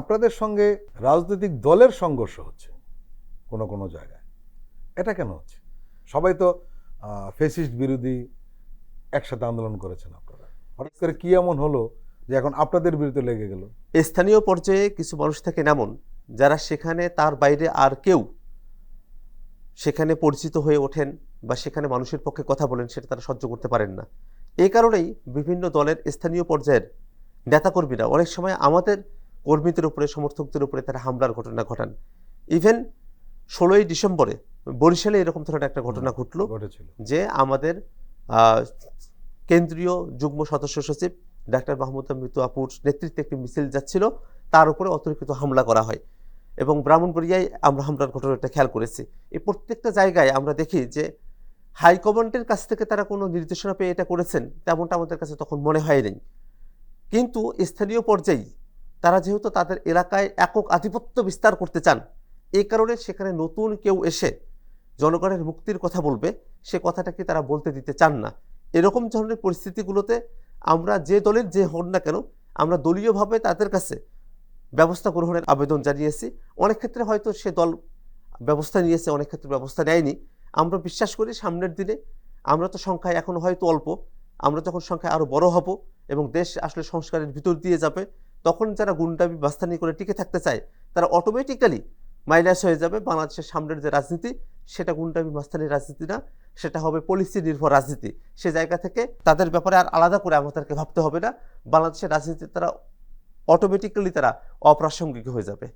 আপনাদের সঙ্গে রাজনৈতিক দলের সংঘর্ষ হচ্ছে, কোনো কোনো জায়গায়। এটা কেন হচ্ছে? সবাই তো ফেসিস্ট বিরোধী একসাথে আন্দোলন করেছেন আপনারা। হঠাৎ করে কি এমন হলো যে এখন আপনাদের বিরুদ্ধে লেগে গেল? স্থানীয় পর্যায়ে কিছু মানুষ থাকেন এমন, যারা সেখানে তার বাইরে আর কেউ সেখানে পরিচিত হয়ে ওঠেন বা সেখানে মানুষের পক্ষে কথা বলেন সেটা তারা সহ্য করতে পারেন না। এই কারণেই বিভিন্ন দলের স্থানীয় পর্যায়ের নেতাকর্মীরা অনেক সময় আমাদের কর্মীদের উপরে সমর্থকদের উপরে তারা হামলার ঘটনা ঘটান। ইভেন ষোলোই ডিসেম্বরে বরিশালে এরকম ধরনের একটা ঘটনা ঘটলো ঘটেছিল। যে আমাদের কেন্দ্রীয় যুগ্ম সদস্য সচিব ডাক্তার মাহমুদ মৃত্যু আপুর নেতৃত্বে একটি মিছিল যাচ্ছিল। তার উপরে অতিরিক্ত হামলা করা হয় এবং ব্রাহ্মণবাড়িয়ায় আমরা হামলার ঘটনাটা খেয়াল করেছি। এই প্রত্যেকটা জায়গায় আমরা দেখি যে হাইকমান্ডের কাছ থেকে তারা কোনো নির্দেশনা পেয়ে এটা করেছেন তেমনটা আমাদের কাছে তখন মনে হয়নি। কিন্তু স্থানীয় পর্যায়ে তারা যেহেতু তাদের এলাকায় একক আধিপত্য বিস্তার করতে চান এই কারণে সেখানে নতুন কেউ এসে জনগণের মুক্তির কথা বলবে, সে কথাটাকে তারা বলতে দিতে চান না। এরকম ধরনের পরিস্থিতিগুলোতে আমরা যে দলের যে হন না কেন, আমরা দলীয়ভাবে তাদের কাছে ব্যবস্থা গ্রহণের আবেদন জানিয়েছি। অনেক ক্ষেত্রে হয়তো সে দল ব্যবস্থা নিয়েছে, অনেক ক্ষেত্রে ব্যবস্থা নেয়নি। আমরা বিশ্বাস করি সামনের দিনে আমরা তো সংখ্যায় এখন হয়তো অল্প, আমরা যখন সংখ্যায় আরও বড় হব এবং দেশ আসলে সংস্কারের ভিতর দিয়ে যাবে তখন যারা গুন্ডামি, বাস্তানি করে টিকে থাকতে চায়, তারা অটোমেটিক্যালি মাইনাস হয়ে যাবে বাংলাদেশের সামনের যে রাজনীতি, সেটা গুন্ডামি মাস্তানি রাজনীতি না, সেটা হবে পলিসি নির্ভর রাজনীতি। সে জায়গা থেকে তাদের ব্যাপারে আর আলাদা করে আমাদেরকে ভাবতে হবে না। বাংলাদেশের রাজনীতি তারা অটোমেটিক্যালি তারা অপ্রাসঙ্গিক হয়ে যাবে।